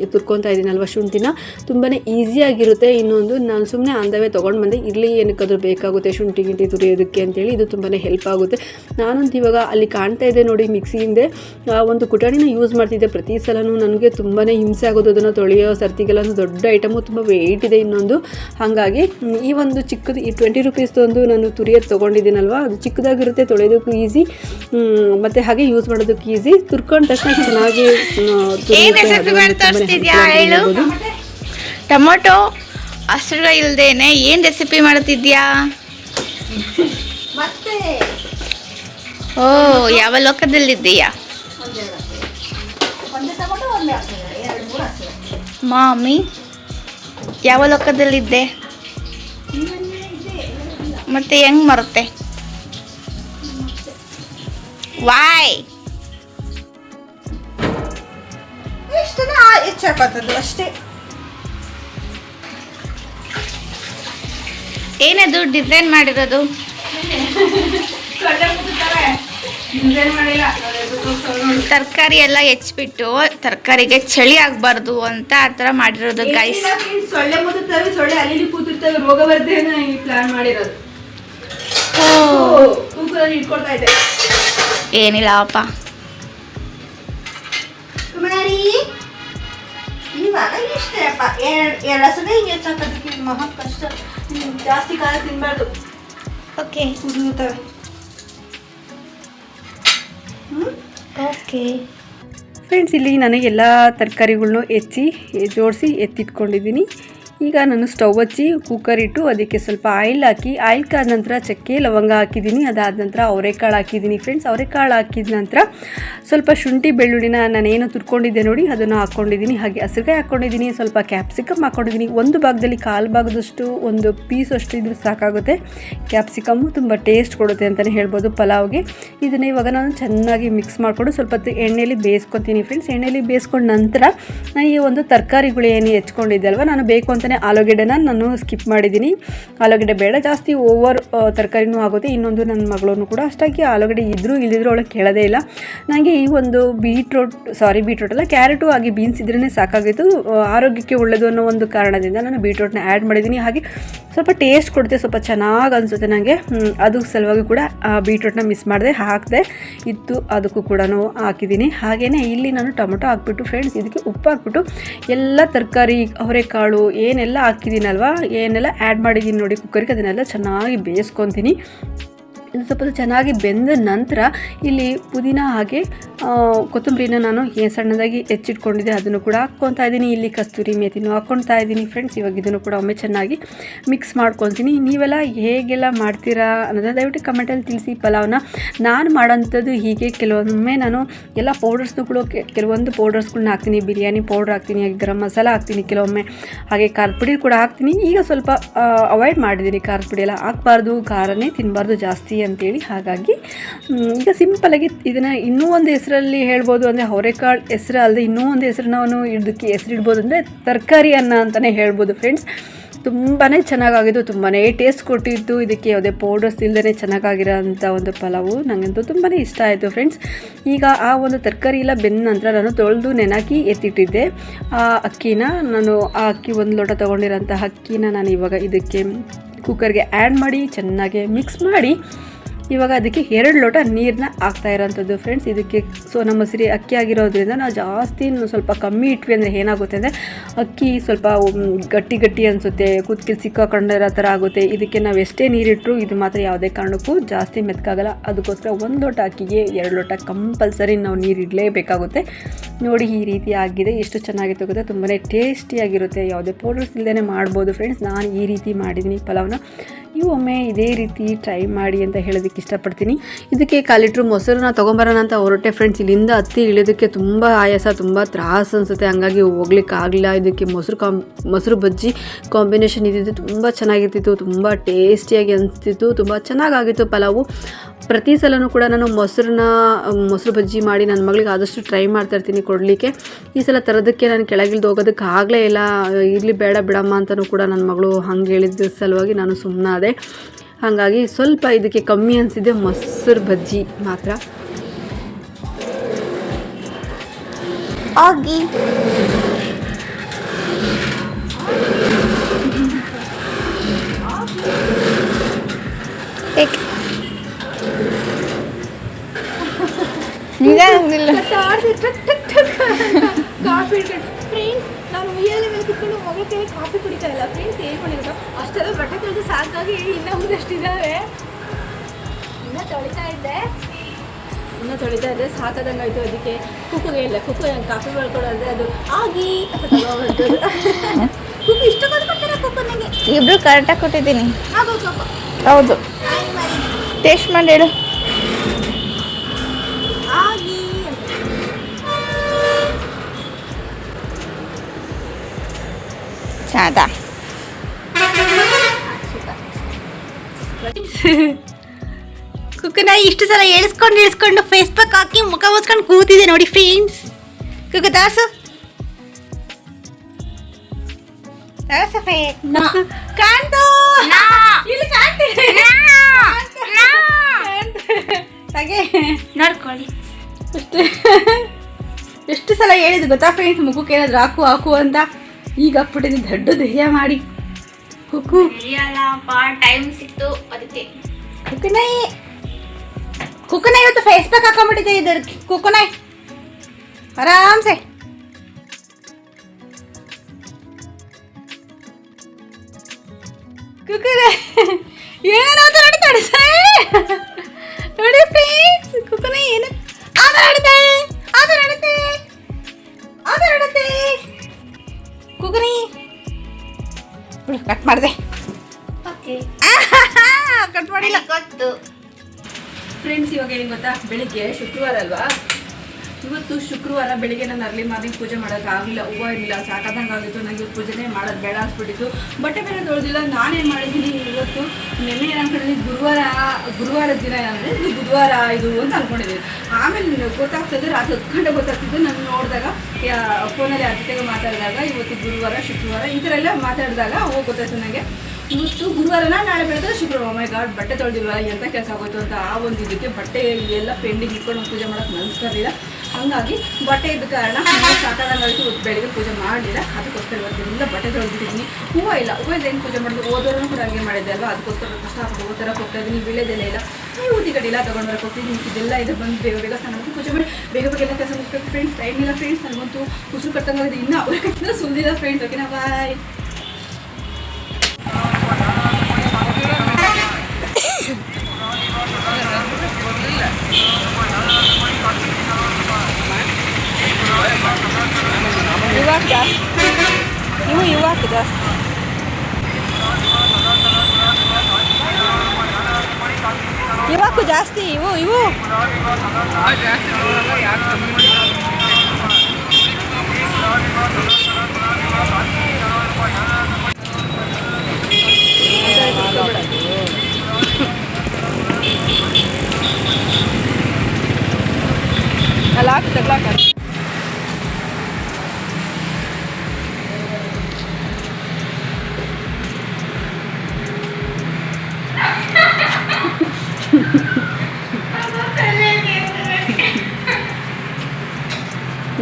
ತುರ್ಕೊತಾ ಇದ್ದೀನಲ್ವ ಶುಂಠಿನ? ತುಂಬಾ ಈಸಿಯಾಗಿರುತ್ತೆ ಇನ್ನೊಂದು ನಾನು ಸುಮ್ಮನೆ ಅಂದವೇ ತೊಗೊಂಡು ಬಂದೆ. ಇರಲಿ ಏನಕ್ಕಾದ್ರೂ ಬೇಕಾಗುತ್ತೆ ಶುಂಠಿ ಗಿಂಟಿ ತುರಿಯೋದಕ್ಕೆ ಅಂತೇಳಿ. ಇದು ತುಂಬಾ ಹೆಲ್ಪ್ ಆಗುತ್ತೆ. ನಾನಂತೂ ಇವಾಗ ಅಲ್ಲಿ ಕಾಣ್ತಾ ಇದೆ ನೋಡಿ ಮಿಕ್ಸಿ ಹಿಂದೆ. ಆ, ಒಂದು ಕುಟಾಣಿನ ಯೂಸ್ ಮಾಡ್ತಿದ್ದೆ ಪ್ರತಿ ಸಲನೂ. ನನಗೆ ತುಂಬಾ ಹಿಂಸೆ ಆಗೋದು. ಅದನ್ನು ತೊಳೆಯೋ ಸರ್ತಿಗೆಲ್ಲ ದೊಡ್ಡ ಐಟಮು ತುಂಬ ವೆಯ್ಟ್ ಇದೆ. ಇನ್ನೊಂದು. ಹಾಗಾಗಿ ಈ ಒಂದು ಚಿಕ್ಕದು ಈ ಟ್ವೆಂಟಿ ರುಪೀಸ್ದೊಂದು ನಾನು ತುರಿಯೋದು ತೊಗೊಂಡಿದ್ದೀನಲ್ವ? ಅದು ಚಿಕ್ಕದಾಗಿರುತ್ತೆ ತೊಳೆಯೋದಕ್ಕೂ ಈಸಿ ಮತ್ತು ಹಾಗೆ ಯೂಸ್ ಮಾಡೋದಕ್ಕೂ ಈಸಿ ತುರ್ಕೊಂಡ ತಕ್ಷಣ ಚೆನ್ನಾಗಿ. ಟೊಮೊಟೊ ಹಸಿರು ಇಲ್ದೇನೆ ಏನು ರೆಸಿಪಿ ಮಾಡ್ತಿದ್ಯಾ? ಓ ಯಾವ ಲೋಕದಲ್ಲಿದ್ದೀಯಾ? ಮಾಮಿ. ಯಾವ ಲೋಕದಲ್ಲಿದ್ದೆ? ಮತ್ತೆ ಹೆಂಗ್ ಮರುತ್ತೆ? ವಾಯ್ ಅಷ್ಟೇ. ಏನದು ಡಿಸೈನ್ ಮಾಡಿರೋದು? ತರಕಾರಿ ಎಲ್ಲ ಹೆಚ್ಚಿಬಿಟ್ಟು ತರಕಾರಿಗೆ ಚಳಿ ಆಗಬಾರ್ದು ಅಂತ ಆ ಥರ ಮಾಡಿರೋದು ಗೈಸ್ ಸೊಳ್ಳೆ ಮುದುತ್ತವೆ ಸೊಳ್ಳೆ ಅಲ್ಲಿ ಕೂತಿರ್ತವೆ ರೋಗ ಬರ್ದೇನ ಈ ಪ್ಲಾನ್ ಮಾಡಿರೋದು. ಇಟ್ಕೊಳ್ತಾ ಇದೆ ಏನಿಲ್ಲ ಅಪ್ಪ. ಕುಮಾರಿ ಇವಾಗ ಇಷ್ಟೇ ಅಪ್ಪ ಎರಡು ಎರಡು ಹಸದ ಹಿಂಗೆ ಹೆಚ್ಚಾಕೋದಕ್ಕೆ ಮಹಾ ಕಷ್ಟ. ಜಾಸ್ತಿ ಕಾಲ ತಿನ್ಬಾರ್ದು. ಓಕೆ ಕುದಿಯುತ್ತವೆ ಓಕೆ ಫ್ರೆಂಡ್ಸ್ ಇಲ್ಲಿ ನಾನು ಎಲ್ಲ ತರಕಾರಿಗಳ್ನು ಹೆಚ್ಚಿ ಜೋಡಿಸಿ ಎತ್ತಿಟ್ಕೊಂಡಿದ್ದೀನಿ. ಈಗ ನಾನು ಸ್ಟವ್ ಹಚ್ಚಿ ಕುಕ್ಕರ್ ಇಟ್ಟು ಅದಕ್ಕೆ ಸ್ವಲ್ಪ ಆಯಿಲ್ ಹಾಕಿ ಆಯಿಲ್ ಕಾದ ನಂತರ ಚಕ್ಕೆ, ಲವಂಗ ಹಾಕಿದ್ದೀನಿ. ಅದಾದ ನಂತರ ಅವರೆಕಾಳು ಹಾಕಿದ್ದೀನಿ ಫ್ರೆಂಡ್ಸ್ ಅವರೆಕಾಳು ಹಾಕಿದ ನಂತರ ಸ್ವಲ್ಪ ಶುಂಠಿ ಬೆಳ್ಳುಳ್ಳಿನ ನಾನೇನು ತುರ್ಕೊಂಡಿದ್ದೆ ನೋಡಿ, ಅದನ್ನು ಹಾಕ್ಕೊಂಡಿದ್ದೀನಿ ಹಾಗೆ ಹಸಿರುಗಾಯಿ ಹಾಕ್ಕೊಂಡಿದ್ದೀನಿ ಸ್ವಲ್ಪ ಕ್ಯಾಪ್ಸಿಕಮ್ ಹಾಕ್ಕೊಂಡಿದ್ದೀನಿ ಒಂದು ಭಾಗದಲ್ಲಿ ಕಾಲು ಭಾಗದಷ್ಟು, ಒಂದು ಪೀಸ್ ಅಷ್ಟು ಇದ್ರೂ ಸಾಕಾಗುತ್ತೆ. ಕ್ಯಾಪ್ಸಿಕಮ್ಮು ತುಂಬ ಟೇಸ್ಟ್ ಕೊಡುತ್ತೆ ಅಂತಲೇ ಹೇಳ್ಬೋದು ಪಲಾವ್ಗೆ. ಇದನ್ನು ಇವಾಗ ನಾನು ಚೆನ್ನಾಗಿ ಮಿಕ್ಸ್ ಮಾಡಿಕೊಂಡು ಸ್ವಲ್ಪ ಹೊತ್ತು ಎಣ್ಣೆಯಲ್ಲಿ ಬೇಯಿಸ್ಕೊತೀನಿ ಫ್ರೆಂಡ್ಸ್ ಎಣ್ಣೆಯಲ್ಲಿ ಬೇಯಿಸ್ಕೊಂಡ ನಂತರ ನಾನು ಈ ಒಂದು ತರಕಾರಿಗಳು ಏನು ಹೆಚ್ಕೊಂಡಿದ್ದೆ ಅಲ್ವಾ? ನಾನು ಬೇಕು ಅಂತ ಅಂತಲೇ ಆಲೂಗೆಡ್ಡೆನ ನಾನು ಸ್ಕಿಪ್ ಮಾಡಿದ್ದೀನಿ. ಆಲೂಗೆಡ್ಡೆ ಬೇಡ, ಜಾಸ್ತಿ ಓವರ್ ತರಕಾರಿನೂ ಆಗುತ್ತೆ. ಇನ್ನೊಂದು ನನ್ನ ಮಗಳನ್ನು ಕೂಡ ಅಷ್ಟಾಗಿ ಆಲೂಗಡ್ಡೆ ಇದ್ದರೂ ಇಲ್ಲದಿದ್ರೂ ಅವಳು ಕೇಳೋದೇ ಇಲ್ಲ. ನನಗೆ ಈ ಒಂದು ಬೀಟ್ರೋಟ್ ಸಾರಿ ಬೀಟ್ರೋಟ್ ಅಲ್ಲ ಕ್ಯಾರೆಟು ಆಗಿ ಬೀನ್ಸ್ ಇದ್ರೇ ಸಾಕಾಗಿತ್ತು. ಆರೋಗ್ಯಕ್ಕೆ ಒಳ್ಳೆಯದು ಅನ್ನೋ ಒಂದು ಕಾರಣದಿಂದ ನಾನು ಬೀಟ್ರೋಟ್ನ ಆ್ಯಡ್ ಮಾಡಿದ್ದೀನಿ. ಹಾಗೆ ಸ್ವಲ್ಪ ಟೇಸ್ಟ್ ಕೊಡುತ್ತೆ, ಸ್ವಲ್ಪ ಚೆನ್ನಾಗಿ ಅನಿಸುತ್ತೆ ನನಗೆ ಅದು ಸಲುವಾಗಿ ಕೂಡ ಬೀಟ್ರೋಟ್ನ ಮಿಸ್ ಮಾಡಿದೆ, ಹಾಕಿದೆ ಇತ್ತು. ಅದಕ್ಕೂ ಕೂಡ ಹಾಕಿದ್ದೀನಿ. ಹಾಗೆಯೇ ಇಲ್ಲಿ ನಾನು ಟೊಮೊಟೊ ಹಾಕ್ಬಿಟ್ಟು ಫ್ರೆಂಡ್ಸ್ ಇದಕ್ಕೆ ಉಪ್ಪು ಹಾಕ್ಬಿಟ್ಟು, ಎಲ್ಲ ತರಕಾರಿ, ಅವರೆಕಾಳು ಏನೆಲ್ಲ ಹಾಕಿದ್ದೀನಲ್ವ ಏನೆಲ್ಲ ಆ್ಯಡ್ ಮಾಡಿದ್ದೀನಿ ನೋಡಿ ಕುಕ್ಕರ್ಗೆ ಅದನ್ನೆಲ್ಲ ಚೆನ್ನಾಗಿ ಬೇಯಿಸ್ಕೊತೀನಿ. ಸ್ವಲ್ಪ ಚೆನ್ನಾಗಿ ಬೆಂದ ನಂತರ ಇಲ್ಲಿ ಪುದೀನ ಹಾಗೆ ಕೊತ್ತಂಬರಿನ ನಾನು ಸಣ್ಣದಾಗಿ ಹೆಚ್ಚಿಟ್ಕೊಂಡಿದ್ದೆ. ಅದನ್ನು ಕೂಡ ಹಾಕ್ಕೊತಾ ಇದ್ದೀನಿ. ಇಲ್ಲಿ ಕಸ್ತೂರಿ ಮೇಥಿನೂ ಹಾಕ್ಕೊಳ್ತಾ ಇದ್ದೀನಿ ಫ್ರೆಂಡ್ಸ್. ಇವಾಗ ಇದನ್ನು ಕೂಡ ಒಮ್ಮೆ ಚೆನ್ನಾಗಿ ಮಿಕ್ಸ್ ಮಾಡ್ಕೊತೀನಿ ನೀವೆಲ್ಲ ಹೇಗೆಲ್ಲ ಮಾಡ್ತೀರಾ ಅನ್ನೋದನ್ನ ದಯವಿಟ್ಟು ಕಮೆಂಟಲ್ಲಿ ತಿಳಿಸಿ. ಪಲಾವ್ನ ನಾನು ಮಾಡೋಂಥದ್ದು ಹೀಗೆ. ಕೆಲವೊಮ್ಮೆ ನಾನು ಎಲ್ಲ ಪೌಡರ್ಸ್ನು ಕೂಡ ಕೆ- ಕೆಲವೊಂದು ಪೌಡರ್ಸ್ಗಳನ್ನ ಹಾಕ್ತೀನಿ. ಬಿರಿಯಾನಿ ಪೌಡ್ರ್ ಹಾಕ್ತೀನಿ, ಹಾಗೆ ಗರಂ ಮಸಾಲ ಹಾಕ್ತೀನಿ ಕೆಲವೊಮ್ಮೆ. ಹಾಗೆ ಖಾರದ ಪುಡಿ ಕೂಡ ಹಾಕ್ತೀನಿ. ಈಗ ಸ್ವಲ್ಪ ಅವಾಯ್ಡ್ ಮಾಡಿದ್ದೀನಿ ಖಾರದ ಪುಡಿ ಎಲ್ಲ. ಹಾಕ್ಬಾರ್ದು. ಖಾರನೇ ತಿನ್ನಬಾರ್ದು ಜಾಸ್ತಿ. ಅಂತೇಳಿ. ಹಾಗಾಗಿ ಈಗ ಸಿಂಪಲಾಗಿ ಇದನ್ನು ಇನ್ನೂ ಒಂದು ಹೆಸರಲ್ಲಿ ಹೇಳ್ಬೋದು ಅಂದರೆ ಅವರೆಕಾಳು ಹೆಸರು ಅಲ್ಲದೆ ಇನ್ನೂ ಒಂದು ಹೆಸರು ಇಡೋದಕ್ಕೆ ಇದಕ್ಕೆ ಹೆಸರಿಡ್ಬೋದು ಅಂದರೆ ತರಕಾರಿ ಅನ್ನ ಅಂತಲೇ ಹೇಳ್ಬೋದು ಫ್ರೆಂಡ್ಸ್ ತುಂಬಾ ಚೆನ್ನಾಗಾಗಿದ್ದು ತುಂಬಾ ಟೇಸ್ಟ್ ಕೊಟ್ಟಿದ್ದು. ಇದಕ್ಕೆ ಯಾವುದೇ ಪೌಡರ್ಸ್ ಇಲ್ಲದೇ ಚೆನ್ನಾಗಾಗಿರೋ ಅಂಥ ಒಂದು ಪಲಾವು ನನಗಂತೂ ತುಂಬಾ ಇಷ್ಟ ಆಯಿತು ಫ್ರೆಂಡ್ಸ್ ಈಗ ಆ ಒಂದು ತರಕಾರಿ ಎಲ್ಲ ಬೆಂದ ನಂತರ ನಾನು ತೊಳೆದು ನೆನಾಕಿ ಎತ್ತಿಟ್ಟಿದ್ದೆ. ಆ ಅಕ್ಕಿನ ನಾನು ಆ ಅಕ್ಕಿ ಒಂದು ಲೋಟ ತೊಗೊಂಡಿರೋಂಥ ಅಕ್ಕಿನ ನಾನು ಇವಾಗ ಇದಕ್ಕೆ ಕುಕ್ಕರ್ಗೆ ಆ್ಯಡ್ ಮಾಡಿ, ಚೆನ್ನಾಗಿ ಮಿಕ್ಸ್ ಮಾಡಿ ಇವಾಗ ಅದಕ್ಕೆ ಎರಡು ಲೋಟ ನೀರನ್ನ ಹಾಕ್ತಾ ಇರೋಂಥದ್ದು ಫ್ರೆಂಡ್ಸ್ ಇದಕ್ಕೆ ಸೊ ನಮ್ಮ ಸಿರಿ ಅಕ್ಕಿ ಆಗಿರೋದ್ರಿಂದ ನಾವು ಜಾಸ್ತಿ ಸ್ವಲ್ಪ ಕಮ್ಮಿ ಇಟ್ವಿ ಅಂದರೆ ಏನಾಗುತ್ತೆ ಅಂದರೆ ಅಕ್ಕಿ ಸ್ವಲ್ಪ ಗಟ್ಟಿ ಗಟ್ಟಿ ಅನಿಸುತ್ತೆ. ಕುದ್ಕಿ ಸಿಕ್ಕಾಕೊಂಡಿರೋ ಥರ ಆಗುತ್ತೆ. ಇದಕ್ಕೆ ನಾವು ಎಷ್ಟೇ ನೀರಿಟ್ಟರು ಇದು ಮಾತ್ರ ಯಾವುದೇ ಕಾರಣಕ್ಕೂ ಜಾಸ್ತಿ ಮೆತ್ಕಾಗಲ್ಲ. ಅದಕ್ಕೋಸ್ಕರ ಒಂದು ಲೋಟ ಅಕ್ಕಿಗೆ ಎರಡು ಲೋಟ ಕಂಪಲ್ಸರಿ ನಾವು ನೀರು ಇಡಲೇಬೇಕಾಗುತ್ತೆ. ನೋಡಿ ಈ ರೀತಿ ಆಗಿದೆ. ಎಷ್ಟು ಚೆನ್ನಾಗಿತ್ತು ಗೊತ್ತಾ? ತುಂಬಾ ಟೇಸ್ಟಿಯಾಗಿರುತ್ತೆ ಯಾವುದೇ ಪೌಡರ್ಸ್ ಇಲ್ಲದೇ ಮಾಡ್ಬೋದು ಫ್ರೆಂಡ್ಸ್ ನಾನು ಈ ರೀತಿ ಮಾಡಿದ್ದೀನಿ ಪಲಾವ್ನ. ನೀವು ಒಮ್ಮೆ ಇದೇ ರೀತಿ ಟ್ರೈ ಮಾಡಿ ಅಂತ ಹೇಳೋದಕ್ಕೆ ಇಷ್ಟಪಡ್ತೀನಿ. ಇದಕ್ಕೆ ಕಾಲಿಟ್ರು ಲೀಟ್ರ್ ಮೊಸರನ್ನ ತೊಗೊಂಬರೋಣ ಅಂತ ಹೊರಟೆ ಫ್ರೆಂಡ್ಸ್ ಇಲ್ಲಿಂದ ಹತ್ತಿ ಇಳಿಯೋದಕ್ಕೆ ತುಂಬ ಆಯಾಸ, ತುಂಬ ತ್ರಾಸ ಅನಿಸುತ್ತೆ. ಹಂಗಾಗಿ ಹೋಗ್ಲಿಕ್ಕೆ ಆಗಲಿಲ್ಲ. ಇದಕ್ಕೆ ಮೊಸರು ಕಾಂ ಮೊಸರು ಬಜ್ಜಿ ಕಾಂಬಿನೇಷನ್ ಇದ್ದಿದ್ದು ತುಂಬ ಚೆನ್ನಾಗಿರ್ತಿತ್ತು, ತುಂಬ ಟೇಸ್ಟಿಯಾಗಿ ಅನಿಸ್ತಿತ್ತು, ತುಂಬ ಚೆನ್ನಾಗಾಗಿತ್ತು ಪಲಾವು. ಪ್ರತಿ ಸಲನೂ ಕೂಡ ನಾನು ಮೊಸರನ್ನ, ಮೊಸರು ಬಜ್ಜಿ ಮಾಡಿ ನನ್ನ ಮಗಳಿಗೆ ಆದಷ್ಟು ಟ್ರೈ ಮಾಡ್ತಾ ಇರ್ತೀನಿ ಕೊಡಲಿಕ್ಕೆ. ಈ ಸಲ ತರೋದಕ್ಕೆ ನಾನು ಕೆಳಗಿಲ್ದು ಹೋಗೋದಕ್ಕೆ ಆಗಲೇ ಇಲ್ಲ. ಇರಲಿ ಬೇಡ ಬಿಡಮ್ಮ ಅಂತಲೂ ಕೂಡ ನನ್ನ ಮಗಳು ಹಂಗೆ ಹೇಳಿದ ಸಲುವಾಗಿ ನಾನು ಸುಮ್ಮನಾದೆ ಹಾಗಾಗಿ ಸ್ವಲ್ಪ ಇದಕ್ಕೆ ಕಮ್ಮಿ ಅನಿಸಿದೆ ಮೊಸರು ಬಜ್ಜಿ ಮಾತ್ರ. ನಿಜ ಕಾಫಿ ಫ್ರೆಂಡ್ಸ್ ನಾನು ಉಯ್ಯಾಲೆ ಮೇಲೆ ಕುತ್ಕೊಂಡು ಮಗಳ ಕೈಯಲ್ಲಿ ಕಾಫಿ ಕುಡಿತಾ ಇಲ್ಲ. ಫ್ರೆಂಡ್ಸ್ ಏನು ಮಾಡಿದ್ರು ಅಷ್ಟೆಲ್ಲ ಬಟ್ಟೆ ತೊಳೆದು ಸಾಕಾಗಿ ಇನ್ನೂ ಒಂದಷ್ಟಿದ್ದಾವೆ ಇನ್ನೂ ತೊಳಿತಾ ಇದ್ದೆ. ಇನ್ನೂ ತೊಳಿತಾ ಇದ್ದೆ ಸಾಕಾದಂಗಾಯ್ತು ಅದಕ್ಕೆ. ಕುಕ್ಕುಗೆ ಇಲ್ಲ ಕುಕ್ಕು ನಂಗೆ ಕಾಫಿ ಮಾಡ್ಕೊಡು ಅಂದರೆ ಅದು ಆಗಿ. *laughs* ಕುಕ್ಕು ಇಷ್ಟ ಕೊಟ್ಬಿಡ್ತಾರೆ ಕುಕ್ಕು ನನಗೆ ಇಬ್ರು ಕರೆಕ್ಟಾಗಿ ಕೊಟ್ಟಿದ್ದೀನಿ ಹೌದು. ಟೇಸ್ಟ್ ಮಾಡಿ ಹೇಳು. ಚಾದ. ಕುಕ್ಕನ ಇಷ್ಟು ಸಲ ಎಳಿಸ್ಕೊಂಡು ಇಳಿಸ್ಕೊಂಡು ಫೇಸ್ಬುಕ್ ಹಾಕಿ ಮುಖ ಮುಚ್ಕೊಂಡು ಕೂತಿದೆ ನೋಡಿ ಫ್ರೆಂಡ್ಸ್ ಕುಕ್ಕ ದಾಸು ದಾಸು ಕಾಣ್ತು ಇಲ್ಲಿ ಕಾಣ್ತಿದೆ ಹಾಗೆ. ನೋಡ್ಕೊಳ್ಳಿ. ಎಷ್ಟು ಎಷ್ಟು ಸಲ ಹೇಳಿದ್ದು ಗೊತ್ತಾ ಫ್ರೆಂಡ್ಸ್ ಮುಖಕ್ಕೆ ಏನಾದ್ರು ಹಾಕು ಹಾಕು ಅಂತ? ಈಗ ಹಾಕ್ಬಿಟ್ಟಿದ್ದೀನಿ ದೊಡ್ಡ ಧೈರ್ಯ ಮಾಡಿ. ಕುಕ್ಕು ಟೈಮ್ ಸಿಕ್ತು ಅದಕ್ಕೆ. ಕುಕ್ಕನಾಯಿ ಕುಕ್ಕನ ಇವತ್ತು ಫೇಸ್ಬುಕ್ ಹಾಕೊಂಡ್ಬಿಟ್ಟಿದೆ ಇದ್ರ ಕುಕ್ಕನಾಯಿ ಆರಾಮ್ಸೆ. ಕುಕ್ಕನ ಏನೋ ನೋಡಿ ತಡಿಸೆ ನೋಡಿ ಪ್ಲೀಸ್ ಕುಕ್ಕನ ಏನು? ಅದು ನಡುತ್ತೆ ಅದು ನಡುತ್ತೆ ಅದು ನಡುತ್ತೆ ಕುಕ್ಕನಿ ಬಿಡು ಕಟ್ ಮಾಡಿದೆ. ಓಕೆ ಕಟ್ ಮಾಡಿಲ್ಲ. ಗೊತ್ತು. ಫ್ರೆಂಡ್ಸ್ ಇವಾಗ ಏನು ಗೊತ್ತಾ? ಬೆಳಿಗ್ಗೆ ಶುಕ್ರವಾರ ಅಲ್ವಾ? ಇವತ್ತು ಶುಕ್ರವಾರ ಬೆಳಿಗ್ಗೆ ನಾನು ಅರ್ಲಿ ಮಾರ್ನಿಂಗ್ ಪೂಜೆ ಮಾಡೋಕ್ಕಾಗಲಿಲ್ಲ ಹೂವು ಇರಲಿಲ್ಲ, ಸಾಕಾದಂಗೆ ಆಗಿತ್ತು. ನನಗೆ ಪೂಜೆನೇ ಮಾಡೋದು ಬೇಡ ಅನ್ಸ್ಬಿಟ್ಟಿತ್ತು. ಬಟ್ಟೆ ಬೇರೆ ತೊಳೆದಿಲ್ಲ ನಾನೇನು ಮಾಡಿದ್ದೀನಿ ಇವತ್ತು. ನೆನ್ನೆ ಏನು ಗುರುವಾರ ಗುರುವಾರ ದಿನ ಅಂದರೆ ಇದು ಬುಧವಾರ ಇದು ಅಂತ ಅಂದ್ಕೊಂಡಿದ್ದೀನಿ ಆಮೇಲೆ ಗೊತ್ತಾಗ್ತದೆ, ರಾತ್ರಿ ಹತ್ತು ಗಂಟೆ ಗೊತ್ತಾಗ್ತಿದ್ದು ನಾನು ನೋಡಿದಾಗ ಫೋನಲ್ಲಿ ಅದ್ರ ಮಾತಾಡಿದಾಗ, ಇವತ್ತು ಗುರುವಾರ, ಶುಕ್ರವಾರ ಈ ಥರ ಎಲ್ಲ ಮಾತಾಡಿದಾಗ ಹೋಗಿ ಗೊತ್ತಾಯ್ತು ನನಗೆ ಇವತ್ತು ಗುರುವಾರನ, ನಾಳೆ ಬೆಳೆದ ಶುಕ್ರವಾರ ಮೈ ಗಾಡ್, ಬಟ್ಟೆ ತೊಳೆದಿಲ್ವ ಎಂಥ ಕೆಲಸ ಆಗೋಯ್ತು ಅಂತ ಆ ಒಂದು ಇದಕ್ಕೆ ಬಟ್ಟೆ ಎಲ್ಲ ಪೆಂಡಿಂಗ್ ಇಟ್ಕೊಂಡು ಪೂಜೆ ಮಾಡೋಕೆ ಮನಸ್ಕರಿಲ್ಲ ಹಾಗಾಗಿ ಬಟ್ಟೆ ಇದ್ದ ಕಾರಣ ಸಾಕಾಗಿ ಇವತ್ತು ಬೆಳಿಗ್ಗೆ ಪೂಜೆ ಮಾಡಲಿಲ್ಲ ಅದಕ್ಕೋಸ್ಕರ ಇವತ್ತೆಲ್ಲ ಬಟ್ಟೆ ತೊಳೆದಿದ್ದೀನಿ ಹೂವು ಇಲ್ಲ ಹೂವು ಏನು ಪೂಜೆ ಮಾಡಿದ್ರು ಓದೋರು ಕೂಡ ಹಂಗೆ ಮಾಡಿದ್ದೆ ಅಲ್ವಾ ಅದಕ್ಕೋಸ್ಕರ ಕಷ್ಟ ಹೂವು ಥರ ಹೋಗ್ತಾ ಇದ್ದೀನಿ ವೀಳ್ಯದೆಲೆ ಇಲ್ಲ ಈ ಇಲ್ಲ ತಗೊಂಡು ಬರಕ್ಕೆ ಹೋಗ್ತೀನಿ ಇದೆಲ್ಲ ಇದೆ ಬಂದು ಬೇಗ ಬೇಗ ಸ್ನಾನ ಮಾಡಿ ಪೂಜೆ ಮಾಡಿ ಬೇಗ ಬೇಗ ಎಲ್ಲ ಕೆಲಸ ಮುಗಿಸ್ಬೇಕು ಫ್ರೆಂಡ್ಸ್ ಟೈಮ್ ಇಲ್ಲ ಫ್ರೆಂಡ್ಸ್ ನನಗಂತೂ ಉಸಿರು ಕಟ್ಟಂಗಿದೆ ಇನ್ನೂ ಅವ್ರ ಸುಳ್ದಿಲ್ಲ ಫ್ರೆಂಡ್ಸ್ ಓಕೆನಾ ಬಾಯ್ ಇವಾಗ ಜಾಸ್ತಿ ಇವು ಇವಾಗ ಜಾಸ್ತಿ ಇವಾಕು ಜಾಸ್ತಿ ಇವು ಇವು ಅಲ್ಲ ತಗ್ಲಾಕ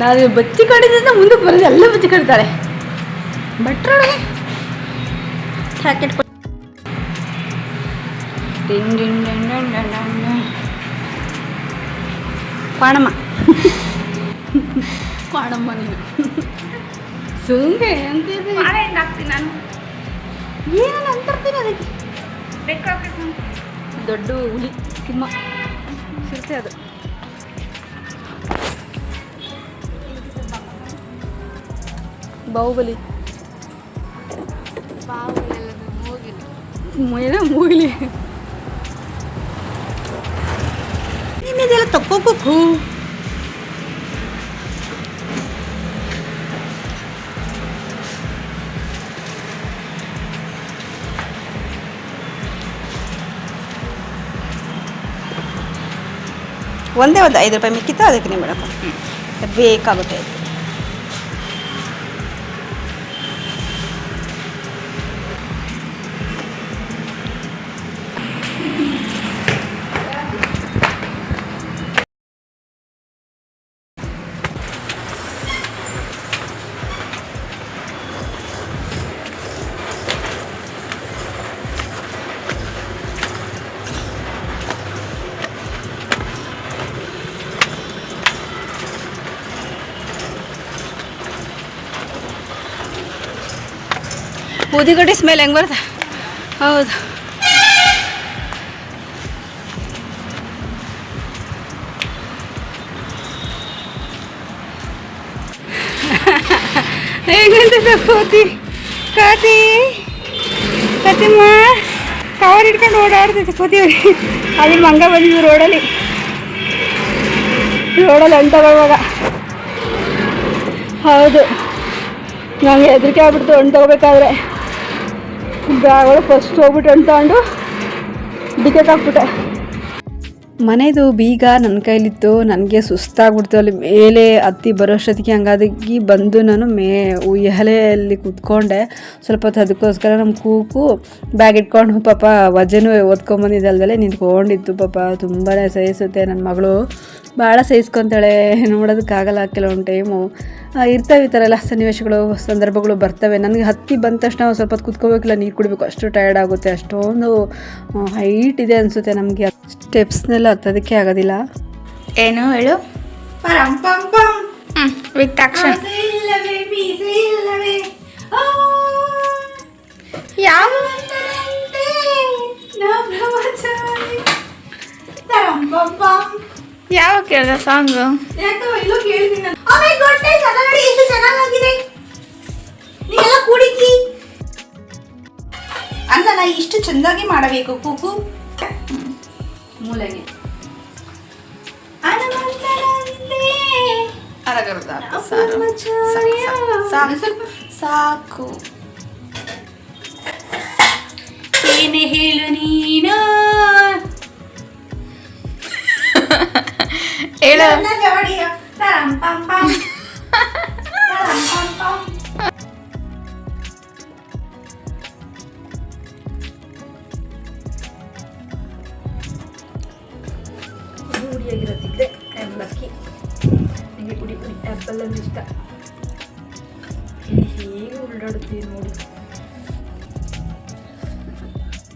ನಾನು ಬಚ್ಚಿ ಕಡಿದಿಂದ ಮುಂದಕ್ಕೆ ಬರೋದು ಎಲ್ಲ ಬಚ್ಚಿ ಕಡಿತಾಳೆ ಡಿಂಗ್ ಡಿಂಗ್. ಕ್ವಾಣಮ್ಮ. ಮಾಡಮ್ಮ ನೀನು. ಸುಂಗೆ ನಾನು. ಏನು ಅಂತರ್ತೀನಿ ಅದಕ್ಕೆ? ದೊಡ್ಡ ಹುಲಿ ಸಿಂಹ ಸಿರ್ತೆ ಅದು. ಬಾಹುಬಲಿ. ಏನೋ ಮೂಗಿಲಿ. ನಿನ್ನಿದೆಲ್ಲ ತಕ್ಕೋಬೇಕು ಒಂದೇ ಒಂದು ಐದು ರೂಪಾಯಿ ಮಿಕ್ಕಿತ್ತು ಅದಕ್ಕೆ ನೀವು ಮೇಡಮ್ ಬೇಕಾಗುತ್ತೆ. ಇದು. ಊದಿಗಡ್ಡಿ ಸ್ಮೆಲ್ ಹೆಂಗೆ ಬರ್ತ ಹೌದು. ಹೇಗಂತಿದ್ದ ಕೋತಿ? ಕಾತಿ? ಕತಿಮ್ಮ? ಕವರ್ ಹಿಡ್ಕೊಂಡು ಓಡಾಡ್ತಿತ್ತು ಕೋತಿ ಅದ್ರ ಮಂಗ ಬಂದಿದ್ವಿ ರೋಡಲ್ಲಿ ರೋಡಲ್ಲಿ ಅಂಟವಾಗ ಹೌದು. ನಂಗೆ ಹೆದರಿಕೆ ಆಗ್ಬಿಡ್ತು ಹಣ್ಣು ತಗೋಬೇಕಾದ್ರೆ. ಬ್ಯಾಗಳು ಫಸ್ಟ್ ಹೋಗ್ಬಿಟ್ಟು ಅಂತಂದು ತಗೊಂಡು ಹಾಕ್ಬಿಟ್ಟೆ. ಮನೆದು ಬೀಗ ನನ್ನ ಕೈಲಿತ್ತು, ನನಗೆ ಸುಸ್ತಾಗ್ಬಿಡ್ತು. ಅಲ್ಲಿ ಮೇಲೆ ಹತ್ತಿ ಬರೋಷ್ಟೊತ್ತಿಗೆ ಹಂಗಾಗಿ ಬಂದು ನಾನು ಮೇ ಎಹಲೆಯಲ್ಲಿ ಕೂತ್ಕೊಂಡೆ. ಸ್ವಲ್ಪ ಹೊತ್ತು ಅದಕ್ಕೋಸ್ಕರ ನಮ್ಮ ಕೂಕು, ಬ್ಯಾಗ್ ಇಟ್ಕೊಂಡು ಪಾಪ ವಜನೂ ಓದ್ಕೊಂಬಂದಿದ್ದಲ್ದಲ್ಲೇ ನಿಂತ್ಕೊಂಡಿತ್ತು ಪಾಪ. ತುಂಬಾ ಸಹಿಸುತ್ತೆ ನನ್ನ ಮಗಳು. ಭಾಳ ಸಹಿಸ್ಕೊತಾಳೆ ನೋಡೋದಕ್ಕಾಗಲ್ಲ ಕೆಲವೊಂದು ಟೈಮು. ಇರ್ತವೆ ಈ ಥರ ಎಲ್ಲ ಸನ್ನಿವೇಶಗಳು ಸಂದರ್ಭಗಳು ಬರ್ತವೆ. ನನಗೆ ಹತ್ತಿ ಬಂದ ತಕ್ಷಣ ಸ್ವಲ್ಪ ಹೊತ್ತು ಕುತ್ಕೋಬೇಕಿಲ್ಲ ನೀರು ಕುಡಿಬೇಕು ಅಷ್ಟು ಟಯರ್ಡ್ ಆಗುತ್ತೆ. ಅಷ್ಟೊಂದು ಹೈಟ್ ಇದೆ ಅನಿಸುತ್ತೆ ನಮಗೆ. ಸ್ಟೆಪ್ಸ್ನೆಲ್ಲ ಹತ್ತೋದಕ್ಕೆ ಆಗೋದಿಲ್ಲ. ಏನು ಹೇಳು? ಪರಂ ಪಂ ಪಂ. ಹ್ಞೂ ವಿತ್ ಯಾವ ಯಾವ ಕೇಳಿದ ಸಾಂಗ್. Oh ಅಲ್ಲ ನಾ ಇಷ್ಟು ಚಂದಾಗಿ ಮಾಡಬೇಕು ಕೂಕು ಮೂಲೆಗೆ. ಸಾಕು. ಏನೇ ಹೇಳು ನೀನು. *laughs* ಹೇಳು. ಹುಡಿಯಾಗಿರೋದಿದ್ರೆ ಐ ಆಮ್ ಲಕ್ಕಿ ನನಗೆ ಹುಡಿ ಹುಡಿ ಆ್ಯಪಲ್ ಅಂದ್ರೆ ಇಷ್ಟ ಇದು ಹೇಗೆ ಉಳ್ಳಾಡುತ್ತೀವಿ ನೋಡಿ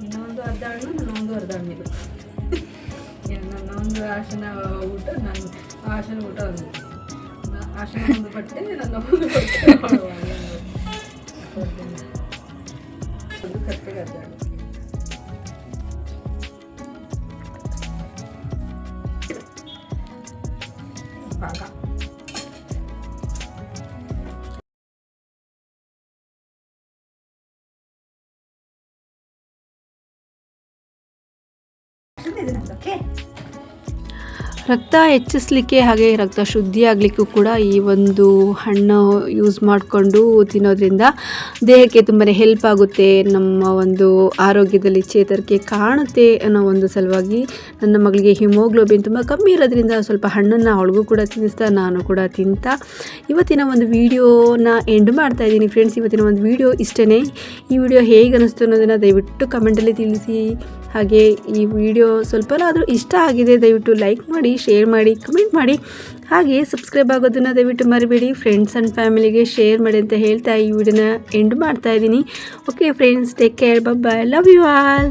ಇನ್ನೊಂದು ಅರ್ಧ ಹಣ್ಣು ನನ್ನೊಂದು ಅರ್ಧ ಹಣ್ಣಿದು. ನನ್ನೊಂದು ಆಶನ ಊಟ ನಾನು ಆಶನ ಊಟ ಒಂದು ಆಶನ ಒಂದು ಬಟ್ಟೆ ನನ್ನ ಒಂದು ಬಟ್ಟೆ. ಕತ್ತೆ ಒಂದು ರಕ್ತ ಹೆಚ್ಚಿಸ್ಲಿಕ್ಕೆ ಹಾಗೆ ರಕ್ತ ಶುದ್ಧಿಯಾಗಲಿಕ್ಕೂ ಕೂಡ ಈ ಒಂದು ಹಣ್ಣು ಯೂಸ್ ಮಾಡಿಕೊಂಡು ತಿನ್ನೋದ್ರಿಂದ ದೇಹಕ್ಕೆ ತುಂಬಾ ಹೆಲ್ಪ್ ಆಗುತ್ತೆ, ನಮ್ಮ ಒಂದು ಆರೋಗ್ಯದಲ್ಲಿ ಚೇತರಿಕೆ ಕಾಣುತ್ತೆ ಅನ್ನೋ ಒಂದು ಸಲುವಾಗಿ ನನ್ನ ಮಗಳಿಗೆ ಹಿಮೋಗ್ಲೋಬಿನ್ ತುಂಬ ಕಮ್ಮಿ ಇರೋದ್ರಿಂದ ಸ್ವಲ್ಪ ಹಣ್ಣನ್ನು ಅವಳಿಗೂ ಕೂಡ ತಿನ್ನಿಸ್ತಾ, ನಾನು ಕೂಡ ತಿಂತಾ. ಇವತ್ತಿನ ಒಂದು ವಿಡಿಯೋನ ಎಂಡ್ ಮಾಡ್ತಾ ಇದ್ದೀನಿ ಫ್ರೆಂಡ್ಸ್ ಇವತ್ತಿನ ಒಂದು ವಿಡಿಯೋ ಇಷ್ಟೇ ಈ ವಿಡಿಯೋ ಹೇಗೆ ಅನ್ನಿಸ್ತು ಅನ್ನೋದನ್ನು ದಯವಿಟ್ಟು ಕಮೆಂಟಲ್ಲಿ ತಿಳಿಸಿ. ಹಾಗೆ ಈ ವಿಡಿಯೋ ಸ್ವಲ್ಪನಾದರೂ ಇಷ್ಟ ಆಗಿದೆ, ದಯವಿಟ್ಟು ಲೈಕ್ ಮಾಡಿ ಶೇರ್ ಮಾಡಿ ಕಮೆಂಟ್ ಮಾಡಿ. ಹಾಗೆ ಸಬ್ಸ್ಕ್ರೈಬ್ ಆಗೋದನ್ನು ದಯವಿಟ್ಟು ಮರಿಬೇಡಿ. ಫ್ರೆಂಡ್ಸ್ ಆ್ಯಂಡ್ ಫ್ಯಾಮಿಲಿಗೆ ಶೇರ್ ಮಾಡಿ ಅಂತ ಹೇಳ್ತಾ ಈ ವಿಡಿಯೋನ ಎಂಡ್ ಮಾಡ್ತಾ ಇದ್ದೀನಿ. Okay friends take care bye love you all